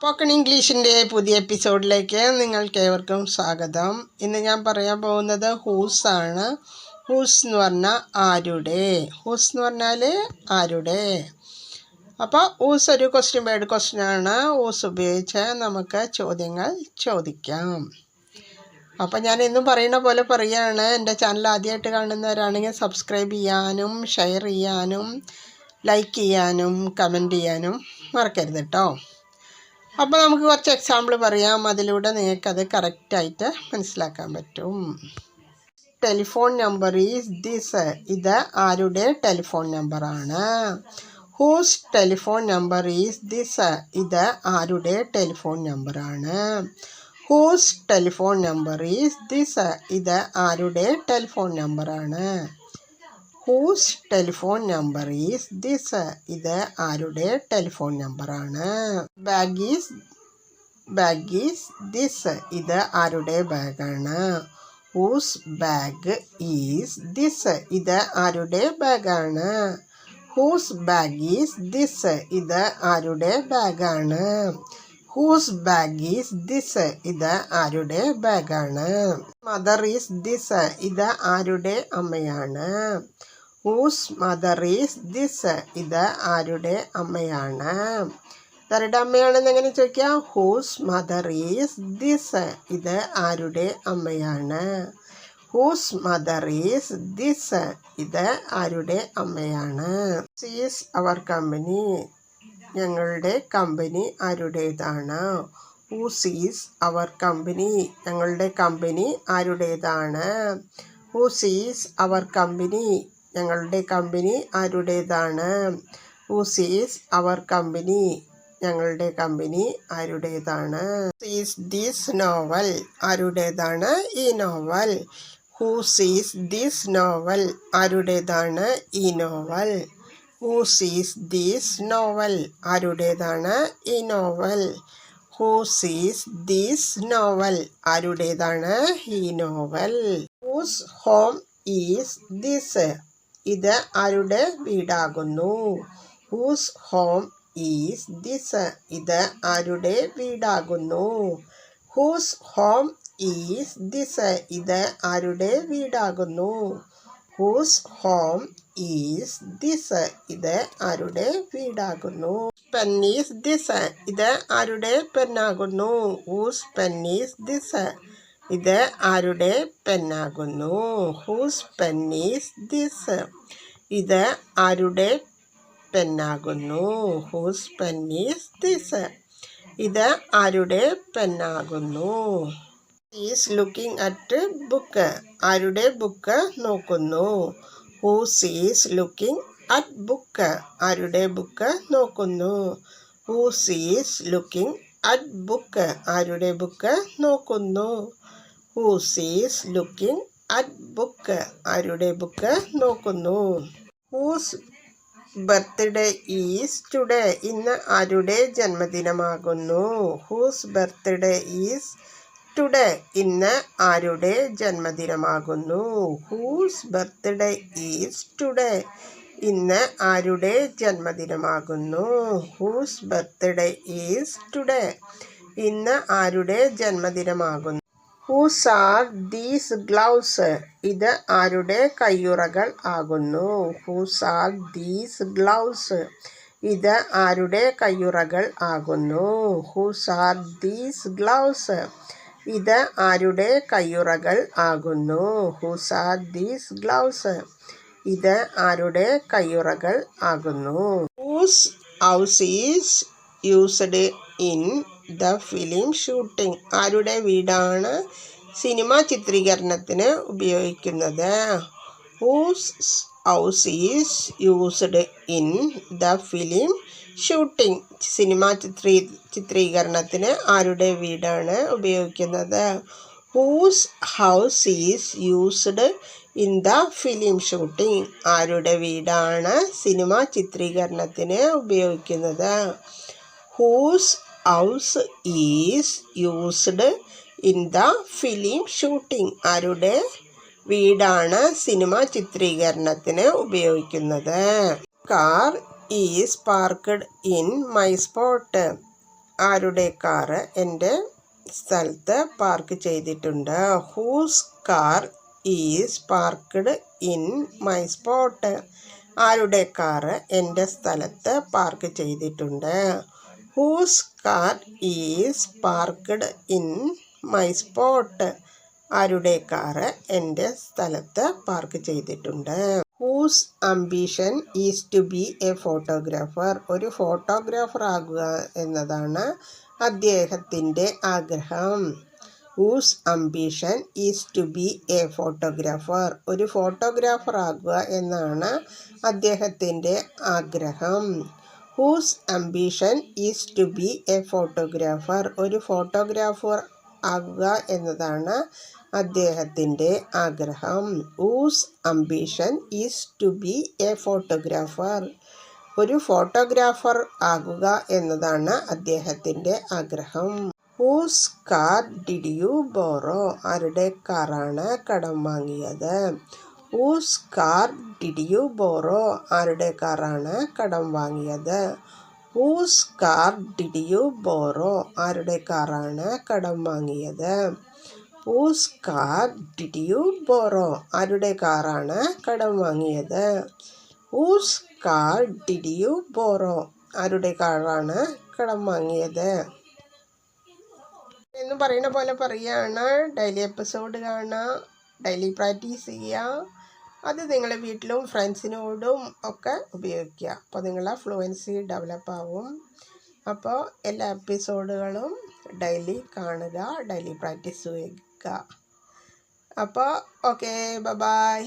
Spoken ഇംഗ്ലീഷിന്റെ പുതിയ എപ്പിസോഡിലേക്ക് നിങ്ങൾക്ക് ഏവർക്കും സ്വാഗതം. ഇന്ന് ഞാൻ പറയാൻ പോകുന്നത് ഹൂസ് ആണ്. ഹൂസ് എന്ന് പറഞ്ഞാൽ ആരുടെ? ഹൂസ് എന്ന് പറഞ്ഞാൽ ആരുടെ? അപ്പോൾ ഊസ് ഒരു ക്വസ്റ്റ്യൻ വേർഡ് ക്വസ്റ്റ്യൻ ആണ്. ഊസ് ഉപയോഗിച്ച് നമുക്ക് ചോദ്യങ്ങൾ ചോദിക്കാം. അപ്പോൾ ഞാൻ എന്നും പറയുന്ന പോലെ പറയുകയാണ് എന്റെ ചാനൽ ആദ്യമായിട്ട് കാണുന്നവരാണെങ്കിൽ സബ്സ്ക്രൈബ് ചെയ്യാനും ഷെയർ ചെയ്യാനും ലൈക്ക് ചെയ്യാനും കമന്റ് ചെയ്യാനും മറക്കരുത് കേട്ടോ അപ്പോൾ നമുക്ക് കുറച്ച് എക്സാമ്പിൾ പറയാം. അതിലൂടെ നിങ്ങൾക്കത് കറക്റ്റായിട്ട് മനസ്സിലാക്കാൻ പറ്റും. ടെലിഫോൺ നമ്പർ ഈസ് ദിസ് ഇത് ആരുടെ ടെലിഫോൺ നമ്പറാണ് whose telephone number is this ഇത് ആരുടെ ടെലിഫോൺ നമ്പറാണ് whose telephone number is this ഇത് ആരുടെ ടെലിഫോൺ നമ്പറാണ് whose telephone number is this ഇത് ആരുടെ ടെലിഫോൺ നമ്പറാണ് bag is bag is this ഇത് ആരുടെ ബാഗാണ് ഹൂസ് ബാഗ് ഈസ് ദിസ് ഇത് ആരുടെ ബാഗാണ് ഹൂസ് ബാഗ് ഈസ് ദിസ് ഇത് ആരുടെ ബാഗാണ് ഹൂസ് ബാഗ് ഈസ് ദിസ് ഇത് ആരുടെ ബാഗാണ് മദർ ഈസ് ദിസ് ഇത് ആരുടെ അമ്മയാണ്? ഹൂസ് മദർ ഈസ് ദിസ് ഇത് ആരുടെ അമ്മയാണ്? ഇതാരുടെ അമ്മയാണെന്ന് എങ്ങനെ ചോദിക്കാം? ഹൂസ് മദർ ഈസ് ദിസ് ഇത് ആരുടെ അമ്മയാണ്? ഹൂസ് മദർ ഈസ് ദിസ് ഇത് ആരുടെ അമ്മയാണ്? Sees our company. ഞങ്ങളുടെ കമ്പനി ആരുടേതാണ്? Who sees our company. ഞങ്ങളുടെ കമ്പനി ആരുടേതാണ്? Who sees our company. ഞങ്ങളുടെ കമ്പനി ആരുടേതാണ്? ഹൂസ് സീസ് അവർ കമ്പനി ഞങ്ങളുടെ കമ്പനി ആരുടേതാണ്? സീസ് ദിസ് നോവൽ ആരുടേതാണ്? ഈ novel whose sees this novel ആരുടേതാണ്? ഈ novel whose sees this novel ആരുടേതാണ്? ഈ novel whose sees this novel ആരുടേതാണ്? ഈ novel whose home is this ഇത് ആരുടെ വീടാകുന്നു? ഹൂസ് ഹോം ഈസ് ദിസ് ഇത് ആരുടെ വീടാകുന്നു? ഹൂസ് ഹോം ഈസ് ദിസ് ഇത് ആരുടെ വീടാകുന്നു? ഹൂസ് ഹോം ഈസ് ദിസ് ഇത് ആരുടെ വീടാകുന്നു? പെൻ ദിസ് ഇത് ആരുടെ പെന്നാകുന്നു ഹൂസ് പെൻ ദിസ് ഇത് ആരുടെ പെന്നാകുന്നു? ഹൂസ് പെൻ ഈസ് ദിസ് ഇത് ആരുടെ പെന്നാകുന്നു? ഹൂസ് പെൻ ഈസ് ദിസ് ഇത് ആരുടെ പെന്നാകുന്നു? ഈസ് ലുക്കിംഗ് അറ്റ് ബുക്ക് ആരുടെ ബുക്ക് നോക്കുന്നു? Whose is looking at book ആരുടെ ബുക്ക് നോക്കുന്നു? Whose is looking at book ആരുടെ ബുക്ക് നോക്കുന്നു? Whose is looking at book ആരുടെ ബുക്ക് നോക്കുന്നു? ഹൂസ് ബർത്ത്ഡേ ഈസ് ടുഡേ ഇന്ന് ആരുടെ ജന്മദിനമാകുന്നു? ഹൂസ് ബർത്ത്ഡേ ഈസ് ടുഡേ ഇന്ന് ആരുടെ ജന്മദിനമാകുന്നു? ഹൂസ് ബർത്ത്ഡേ ഈസ് ടുഡേ ഇന്ന് ആരുടെ ജന്മദിനമാകുന്നു? ഹൂസ് ബർത്ത്ഡേ ഈസ് ടുഡേ ഇന്ന് ആരുടെ ജന്മദിനമാകുന്നു? ഹൂസ് ആർ ദീസ് ഗ്ലൗസ് ഇത് ആരുടെ കയ്യുറകൾ ആകുന്നു? ഹൂസ് ആർ ദീസ് ഗ്ലൗസ് ഇത് ആരുടെ കയ്യുറകൾ ആകുന്നു? ഹൂസ് ആർ ദീസ് ഗ്ലൗസ് ഇത് ആരുടെ കയ്യുറകൾ ആകുന്നു? ഹൂസ് ആർ ദീസ് ഗ്ലൗസ് ഇത് ആരുടെ കയ്യുറകൾ ആകുന്നു? Whose house is used in the film shooting ആരുടെ വീടാണ് സിനിമ ചിത്രീകരണത്തിന് ഉപയോഗിക്കുന്നത്? Whose house is used in the film shooting cinema ചിത്രീ ചിത്രീകരണത്തിന് ആരുടെ വീടാണ് ഉപയോഗിക്കുന്നത്? Whose house is used in the film shooting ആരുടെ വീടാണ് സിനിമ ചിത്രീകരണത്തിന് ഉപയോഗിക്കുന്നത്? Whose house is used in the film shooting ആരുടെ വീടാണ് സിനിമ ചിത്രീകരണത്തിന് ഉപയോഗിക്കുന്നത്? Car is parked in my spot ആരുടെ കാറ് എന്റെ സ്ഥലത്ത് പാർക്ക് ചെയ്തിട്ടുണ്ട്. Whose car is parked in my spot ആരുടെ കാറ് എന്റെ സ്ഥലത്ത് പാർക്ക് ചെയ്തിട്ടുണ്ട്? Whose car is parked in my spot ആരുടെ കാറ് എന്റെ സ്ഥലത്ത് പാർക്ക് ചെയ്തിട്ടുണ്ട്? Whose ambition is to be a photographer ഒരു ഫോട്ടോഗ്രാഫർ ആകുക എന്നതാണ് അദ്ദേഹത്തിന്റെ ആഗ്രഹം. Whose ambition is to be a photographer ഒരു ഫോട്ടോഗ്രാഫർ ആകുക എന്നാണ് അദ്ദേഹത്തിന്റെ ആഗ്രഹം. Whose ambition is to be a photographer ഒരു ഫോട്ടോഗ്രാഫർ ആകുക എന്നതാണ് അദ്ദേഹത്തിന്റെ ആഗ്രഹം. Whose ambition is to be a photographer ഒരു ഫോട്ടോഗ്രാഫർ ആകുക എന്നതാണ് അദ്ദേഹത്തിന്റെ ആഗ്രഹം. Whose car did you borrow ആരുടെ കാറാണ് കടം വാങ്ങിയത്? Whose car did you borrow ആരുടെ കാറാണ് കടം വാങ്ങിയത്? Whose car did you borrow ആരുടെ കാറാണ് കടം വാങ്ങിയത്? Whose car did you borrow ആരുടെ കാറാണ് കടം വാങ്ങിയത്? Whose car did you borrow ആരുടെ കാറാണ് കടം വാങ്ങിയത്? എന്ന് പറയുന്ന പോലെ പറയുകയാണ് ഡെയിലി എപ്പിസോഡ് കാണുക ഡെയിലി പ്രാക്ടീസ് ചെയ്യുക. അത് നിങ്ങളെ വീട്ടിലും ഫ്രണ്ട്സിനോടും ഒക്കെ ഉപയോഗിക്കുക. അപ്പോൾ നിങ്ങളെ ഫ്ലുവൻസി ഡെവലപ്പ് ആവും. അപ്പോൾ എല്ലാ എപ്പിസോഡുകളും ഡെയിലി കാണുക ഡെയിലി പ്രാക്ടീസ് ചെയ്യുക. അപ്പോൾ ഓക്കെ ബൈ